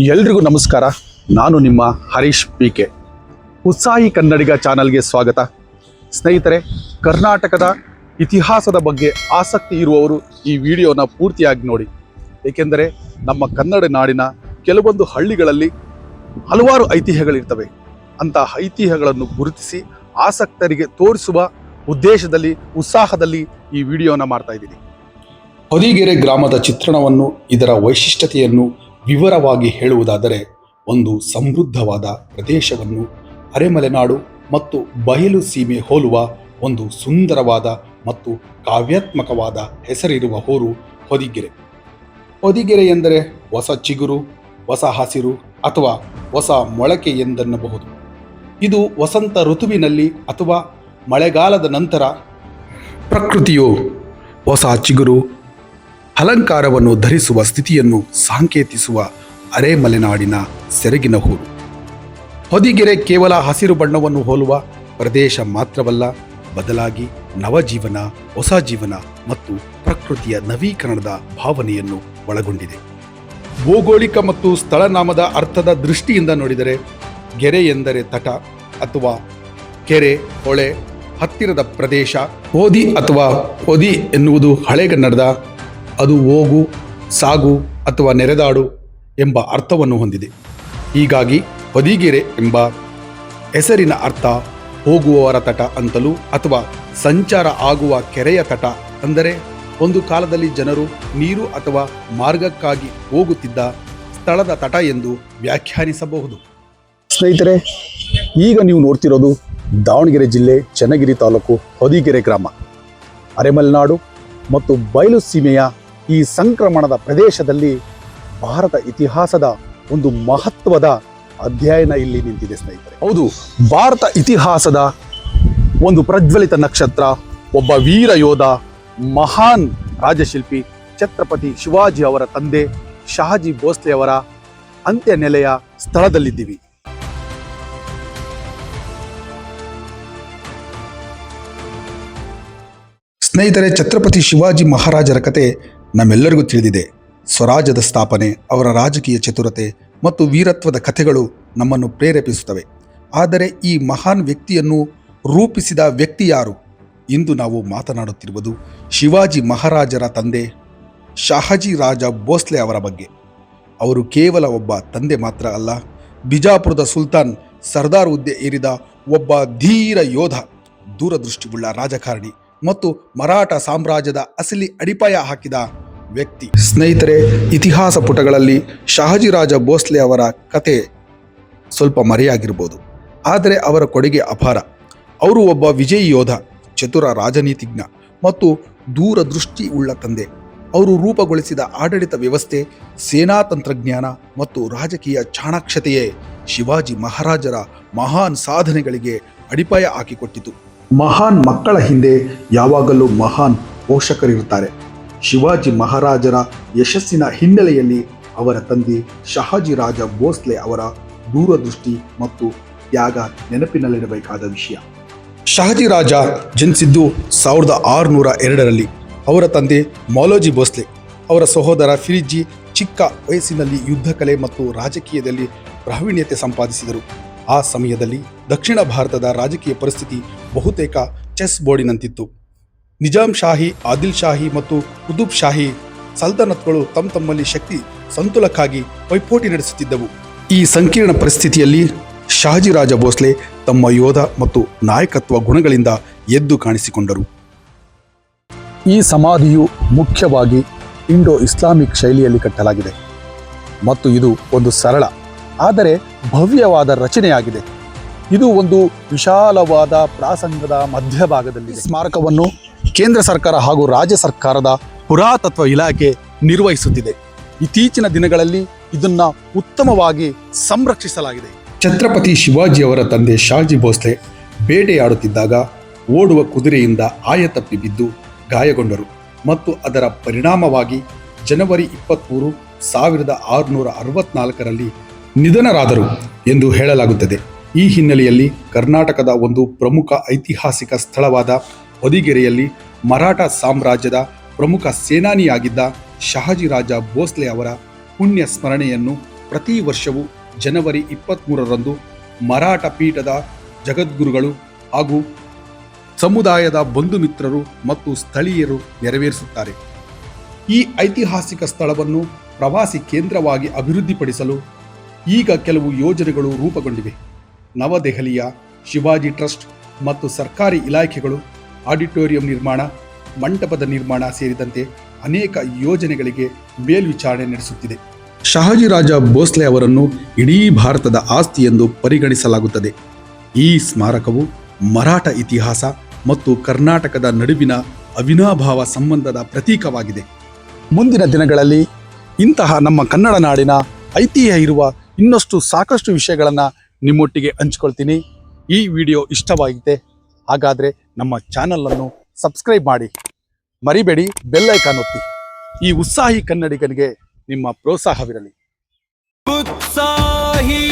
ಎಲ್ರಿಗೂ ನಮಸ್ಕಾರ. ನಾನು ನಿಮ್ಮ ಹರೀಶ್ ಪಿ ಕೆ. ಉತ್ಸಾಹಿ ಕನ್ನಡಿಗ ಚಾನಲ್ಗೆ ಸ್ವಾಗತ. ಸ್ನೇಹಿತರೆ, ಕರ್ನಾಟಕದ ಇತಿಹಾಸದ ಬಗ್ಗೆ ಆಸಕ್ತಿ ಇರುವವರು ಈ ವಿಡಿಯೋನ ಪೂರ್ತಿಯಾಗಿ ನೋಡಿ. ಏಕೆಂದರೆ, ನಮ್ಮ ಕನ್ನಡ ನಾಡಿನ ಕೆಲವೊಂದು ಹಳ್ಳಿಗಳಲ್ಲಿ ಹಲವಾರು ಐತಿಹ್ಯಗಳಿರ್ತವೆ. ಅಂತಹ ಐತಿಹ್ಯಗಳನ್ನು ಗುರುತಿಸಿ ಆಸಕ್ತರಿಗೆ ತೋರಿಸುವ ಉದ್ದೇಶದಲ್ಲಿ, ಉತ್ಸಾಹದಲ್ಲಿ ಈ ವಿಡಿಯೋನ ಮಾಡ್ತಾ ಇದ್ದೀನಿ. ಹೊದಿಗೆರೆ ಗ್ರಾಮದ ಚಿತ್ರಣವನ್ನು, ಇದರ ವೈಶಿಷ್ಟ್ಯತೆಯನ್ನು ವಿವರವಾಗಿ ಹೇಳುವುದಾದರೆ, ಒಂದು ಸಮೃದ್ಧವಾದ ಪ್ರದೇಶವನ್ನು ಅರೆಮಲೆನಾಡು ಮತ್ತು ಬಯಲು ಸೀಮೆ ಹೋಲುವ ಒಂದು ಸುಂದರವಾದ ಮತ್ತು ಕಾವ್ಯಾತ್ಮಕವಾದ ಹೆಸರಿರುವ ಊರು ಹೊದಿಗೆರೆ. ಹೊದಿಗೆರೆ ಎಂದರೆ ಹೊಸ ಚಿಗುರು, ಹೊಸ ಹಸಿರು ಅಥವಾ ಹೊಸ ಮೊಳಕೆ ಎಂದನ್ನಬಹುದು. ಇದು ವಸಂತ ಋತುವಿನಲ್ಲಿ ಅಥವಾ ಮಳೆಗಾಲದ ನಂತರ ಪ್ರಕೃತಿಯು ಹೊಸ ಚಿಗುರು ಅಲಂಕಾರವನ್ನು ಧರಿಸುವ ಸ್ಥಿತಿಯನ್ನು ಸಾಂಕೇತಿಸುವ ಅರೆಮಲೆನಾಡಿನ ಸೆರಗಿನ ಹೂರು. ಹೊದಿಗೆರೆ ಕೇವಲ ಹಸಿರು ಬಣ್ಣವನ್ನು ಹೋಲುವ ಪ್ರದೇಶ ಮಾತ್ರವಲ್ಲ, ಬದಲಾಗಿ ನವಜೀವನ, ಹೊಸ ಜೀವನ ಮತ್ತು ಪ್ರಕೃತಿಯ ನವೀಕರಣದ ಭಾವನೆಯನ್ನು ಒಳಗೊಂಡಿದೆ. ಭೌಗೋಳಿಕ ಮತ್ತು ಸ್ಥಳನಾಮದ ಅರ್ಥದ ದೃಷ್ಟಿಯಿಂದ ನೋಡಿದರೆ, ಗೆರೆ ಎಂದರೆ ತಟ ಅಥವಾ ಕೆರೆ, ಹೊಳೆ, ಹತ್ತಿರದ ಪ್ರದೇಶ ಓದಿ ಅಥವಾ ಓದಿ ಎನ್ನುವುದು ಹಳೆಗನ್ನಡದ ಅದು ಹೋಗು, ಸಾಗು ಅಥವಾ ನೆರೆದಾಡು ಎಂಬ ಅರ್ಥವನ್ನು ಹೊಂದಿದೆ. ಹೀಗಾಗಿ ಹೊದಿಗೆರೆ ಎಂಬ ಹೆಸರಿನ ಅರ್ಥ ಹೋಗುವವರ ತಟ ಅಂತಲೂ ಅಥವಾ ಸಂಚಾರ ಆಗುವ ಕೆರೆಯ ತಟ ಅಂದರೆ ಒಂದು ಕಾಲದಲ್ಲಿ ಜನರು ನೀರು ಅಥವಾ ಮಾರ್ಗಕ್ಕಾಗಿ ಹೋಗುತ್ತಿದ್ದ ಸ್ಥಳದ ತಟ ಎಂದು ವ್ಯಾಖ್ಯಾನಿಸಬಹುದು. ಸ್ನೇಹಿತರೆ, ಈಗ ನೀವು ನೋಡ್ತಿರೋದು ದಾವಣಗೆರೆ ಜಿಲ್ಲೆ ಚನ್ನಗಿರಿ ತಾಲೂಕು ಹೊದಿಗೆರೆ ಗ್ರಾಮ. ಅರೆಮಲೆನಾಡು ಮತ್ತು ಬಯಲು ಸೀಮೆಯ ಈ ಸಂಕ್ರಮಣದ ಪ್ರದೇಶದಲ್ಲಿ ಭಾರತ ಇತಿಹಾಸದ ಒಂದು ಮಹತ್ವದ ಅಧ್ಯಯನ ಇಲ್ಲಿ ನಿಂತಿದೆ ಸ್ನೇಹಿತರೆ. ಹೌದು, ಭಾರತ ಇತಿಹಾಸದ ಒಂದು ಪ್ರಜ್ವಲಿತ ನಕ್ಷತ್ರ, ಒಬ್ಬ ವೀರ ಯೋಧ, ಮಹಾನ್ ರಾಜಶಿಲ್ಪಿ ಛತ್ರಪತಿ ಶಿವಾಜಿ ಅವರ ತಂದೆ, ಶಹಾಜಿ ಭೋಸ್ಲೆ ಅವರ ಅಂತ್ಯ ನೆಲೆಯ ಸ್ಥಳದಲ್ಲಿದ್ದೀವಿ. ಸ್ನೇಹಿತರೆ, ಛತ್ರಪತಿ ಶಿವಾಜಿ ಮಹಾರಾಜರ ಕತೆ ನಮ್ಮೆಲ್ಲರಿಗೂ ತಿಳಿದಿದೆ. ಸ್ವರಾಜ್ಯದ ಸ್ಥಾಪನೆ, ಅವರ ರಾಜಕೀಯ ಚತುರತೆ ಮತ್ತು ವೀರತ್ವದ ಕಥೆಗಳು ನಮ್ಮನ್ನು ಪ್ರೇರೇಪಿಸುತ್ತವೆ. ಆದರೆ ಈ ಮಹಾನ್ ವ್ಯಕ್ತಿಯನ್ನು ರೂಪಿಸಿದ ವ್ಯಕ್ತಿ ಯಾರು? ಇಂದು ನಾವು ಮಾತನಾಡುತ್ತಿರುವುದು ಶಿವಾಜಿ ಮಹಾರಾಜರ ತಂದೆ ಶಹಾಜಿ ರಾಜ ಭೋಸ್ಲೆ ಅವರ ಬಗ್ಗೆ. ಅವರು ಕೇವಲ ಒಬ್ಬ ತಂದೆ ಮಾತ್ರ ಅಲ್ಲ, ಬಿಜಾಪುರದ ಸುಲ್ತಾನ್ ಸರ್ದಾರ್ ಹುದ್ದೆ ಏರಿದ ಒಬ್ಬ ಧೀರ ಯೋಧ ದೂರದೃಷ್ಟಿವುಳ್ಳ ರಾಜಕಾರಣಿ ಮತ್ತು ಮರಾಠ ಸಾಮ್ರಾಜ್ಯದ ಅಸಲಿ ಅಡಿಪಾಯ ಹಾಕಿದ ವ್ಯಕ್ತಿ. ಸ್ನೇಹಿತರೆ, ಇತಿಹಾಸ ಪುಟಗಳಲ್ಲಿ ಶಹಾಜಿ ರಾಜ ಭೋಸ್ಲೆ ಅವರ ಕತೆ ಸ್ವಲ್ಪ ಮರೆಯಾಗಿರ್ಬೋದು. ಆದರೆ ಅವರ ಕೊಡುಗೆ ಅಪಾರ. ಅವರು ಒಬ್ಬ ವಿಜಯಿ ಯೋಧ, ಚತುರ ರಾಜನೀತಿಜ್ಞ ಮತ್ತು ದೂರದೃಷ್ಟಿ ಉಳ್ಳ ತಂದೆ. ಅವರು ರೂಪುಗೊಳಿಸಿದ ಆಡಳಿತ ವ್ಯವಸ್ಥೆ, ಸೇನಾ ತಂತ್ರಜ್ಞಾನ ಮತ್ತು ರಾಜಕೀಯ ಚಾಣಾಕ್ಷತೆಯೇ ಶಿವಾಜಿ ಮಹಾರಾಜರ ಮಹಾನ್ ಸಾಧನೆಗಳಿಗೆ ಅಡಿಪಾಯ ಹಾಕಿಕೊಟ್ಟಿತು. ಮಹಾನ್ ಮಕ್ಕಳ ಹಿಂದೆ ಯಾವಾಗಲೂ ಮಹಾನ್ ಪೋಷಕರಿರುತ್ತಾರೆ. ಶಿವಾಜಿ ಮಹಾರಾಜರ ಯಶಸ್ಸಿನ ಹಿನ್ನೆಲೆಯಲ್ಲಿ ಅವರ ತಂದೆ ಶಹಾಜಿ ರಾಜ ಭೋಸ್ಲೆ ಅವರ ದೂರದೃಷ್ಟಿ ಮತ್ತು ತ್ಯಾಗ ನೆನಪಿನಲ್ಲಿರಬೇಕಾದ ವಿಷಯ. ಶಹಾಜಿ ರಾಜ ಜನಿಸಿದ್ದು ಸಾವಿರದ ಆರುನೂರ ಎರಡರಲ್ಲಿ. ಅವರ ತಂದೆ ಮೌಲೋಜಿ ಭೋಸ್ಲೆ, ಅವರ ಸಹೋದರ ಫಿರಿಜಿ ಚಿಕ್ಕ ವಯಸ್ಸಿನಲ್ಲಿ ಯುದ್ಧ ಕಲೆ ಮತ್ತು ರಾಜಕೀಯದಲ್ಲಿ ಪ್ರಾವೀಣ್ಯತೆ ಸಂಪಾದಿಸಿದರು. ಆ ಸಮಯದಲ್ಲಿ ದಕ್ಷಿಣ ಭಾರತದ ರಾಜಕೀಯ ಪರಿಸ್ಥಿತಿ ಬಹುತೇಕ ಚೆಸ್ ಬೋರ್ಡಿನಂತಿತ್ತು. ನಿಜಾಂ ಶಾಹಿ, ಆದಿಲ್ ಶಾಹಿ ಮತ್ತು ಕುತುಬ್ ಶಾಹಿ ಸಲ್ತನತ್ಗಳು ತಮ್ಮ ತಮ್ಮಲ್ಲಿ ಶಕ್ತಿ ಸಂತುಲಕ್ಕಾಗಿ ಪೈಪೋಟಿ ನಡೆಸುತ್ತಿದ್ದವು. ಈ ಸಂಕೀರ್ಣ ಪರಿಸ್ಥಿತಿಯಲ್ಲಿ ಶಾಜಿ ರಾಜ ಭೋಸ್ಲೆ ತಮ್ಮ ಯೋಧ ಮತ್ತು ನಾಯಕತ್ವ ಗುಣಗಳಿಂದ ಎದ್ದು ಕಾಣಿಸಿಕೊಂಡರು. ಈ ಸಮಾಧಿಯು ಮುಖ್ಯವಾಗಿ ಇಂಡೋ ಇಸ್ಲಾಮಿಕ್ ಶೈಲಿಯಲ್ಲಿ ಕಟ್ಟಲಾಗಿದೆ ಮತ್ತು ಇದು ಒಂದು ಸರಳ, ಆದರೆ ಭವ್ಯವಾದ ರಚನೆಯಾಗಿದೆ. ಇದು ಒಂದು ವಿಶಾಲವಾದ ಪ್ರಾಸಂಗದ ಮಧ್ಯಭಾಗದಲ್ಲಿ ಸ್ಮಾರಕವನ್ನು ಕೇಂದ್ರ ಸರ್ಕಾರ ಹಾಗೂ ರಾಜ್ಯ ಸರ್ಕಾರದ ಪುರಾತತ್ವ ಇಲಾಖೆ ನಿರ್ವಹಿಸುತ್ತಿದೆ. ಇತ್ತೀಚಿನ ದಿನಗಳಲ್ಲಿ ಇದನ್ನ ಉತ್ತಮವಾಗಿ ಸಂರಕ್ಷಿಸಲಾಗಿದೆ. ಛತ್ರಪತಿ ಶಿವಾಜಿ ಅವರ ತಂದೆ ಶಾಜಿ ಭೋಸ್ಲೆ ಬೇಟೆಯಾಡುತ್ತಿದ್ದಾಗ ಓಡುವ ಕುದುರೆಯಿಂದ ಆಯ ತಪ್ಪಿ ಬಿದ್ದು ಗಾಯಗೊಂಡರು ಮತ್ತು ಅದರ ಪರಿಣಾಮವಾಗಿ ಜನವರಿ ಇಪ್ಪತ್ತ್ಮೂರು ಸಾವಿರದ ಆರುನೂರ ಅರವತ್ನಾಲ್ಕರಲ್ಲಿ ನಿಧನರಾದರು ಎಂದು ಹೇಳಲಾಗುತ್ತದೆ. ಈ ಹಿನ್ನೆಲೆಯಲ್ಲಿ ಕರ್ನಾಟಕದ ಒಂದು ಪ್ರಮುಖ ಐತಿಹಾಸಿಕ ಸ್ಥಳವಾದ ಹೊದಿಗೆರೆಯಲ್ಲಿ ಮರಾಠ ಸಾಮ್ರಾಜ್ಯದ ಪ್ರಮುಖ ಸೇನಾನಿಯಾಗಿದ್ದ ಶಹಾಜಿ ರಾಜ ಭೋಸ್ಲೆ ಅವರ ಪುಣ್ಯ ಸ್ಮರಣೆಯನ್ನು ಪ್ರತಿ ವರ್ಷವೂ ಜನವರಿ ಇಪ್ಪತ್ತ್ಮೂರರಂದು ಮರಾಠ ಪೀಠದ ಜಗದ್ಗುರುಗಳು ಹಾಗೂ ಸಮುದಾಯದ ಬಂಧು ಮಿತ್ರರು ಮತ್ತು ಸ್ಥಳೀಯರು ನೆರವೇರಿಸುತ್ತಾರೆ. ಈ ಐತಿಹಾಸಿಕ ಸ್ಥಳವನ್ನು ಪ್ರವಾಸಿ ಕೇಂದ್ರವಾಗಿ ಅಭಿವೃದ್ಧಿಪಡಿಸಲು ಈಗ ಕೆಲವು ಯೋಜನೆಗಳು ರೂಪುಗೊಂಡಿವೆ. ನವದೆಹಲಿಯ ಶಿವಾಜಿ ಟ್ರಸ್ಟ್ ಮತ್ತು ಸರ್ಕಾರಿ ಇಲಾಖೆಗಳು ಆಡಿಟೋರಿಯಂ ನಿರ್ಮಾಣ, ಮಂಟಪದ ನಿರ್ಮಾಣ ಸೇರಿದಂತೆ ಅನೇಕ ಯೋಜನೆಗಳಿಗೆ ಮೇಲ್ವಿಚಾರಣೆ ನಡೆಸುತ್ತಿದೆ. ಶಹಾಜಿರಾಜ ಭೋಸ್ಲೆ ಅವರನ್ನು ಇಡೀ ಭಾರತದ ಆಸ್ತಿ ಎಂದು ಪರಿಗಣಿಸಲಾಗುತ್ತದೆ. ಈ ಸ್ಮಾರಕವು ಮರಾಠ ಇತಿಹಾಸ ಮತ್ತು ಕರ್ನಾಟಕದ ನಡುವಿನ ಅವಿನಾಭಾವ ಸಂಬಂಧದ ಪ್ರತೀಕವಾಗಿದೆ. ಮುಂದಿನ ದಿನಗಳಲ್ಲಿ ಇಂತಹ ನಮ್ಮ ಕನ್ನಡ ನಾಡಿನ ಐತಿಹ್ಯ ಇರುವ ಇನ್ನಷ್ಟು ಸಾಕಷ್ಟು ವಿಷಯಗಳನ್ನು ನಿಮ್ಮೊಟ್ಟಿಗೆ ಹಂಚ್ಕೊಳ್ತೀನಿ. ಈ ವಿಡಿಯೋ ಇಷ್ಟವಾಗಿದೆ. ಹಾಗಾದರೆ ನಮ್ಮ ಚಾನಲನ್ನು ಸಬ್ಸ್ಕ್ರೈಬ್ ಮಾಡಿ. ಮರಿಬೇಡಿ ಬೆಲ್ಲೈಕಾನ್ ಒತ್ತಿ. ಈ ಉತ್ಸಾಹಿ ಕನ್ನಡಿಗನಿಗೆ ನಿಮ್ಮ ಪ್ರೋತ್ಸಾಹವಿರಲಿ. ಉತ್ಸಾಹಿ.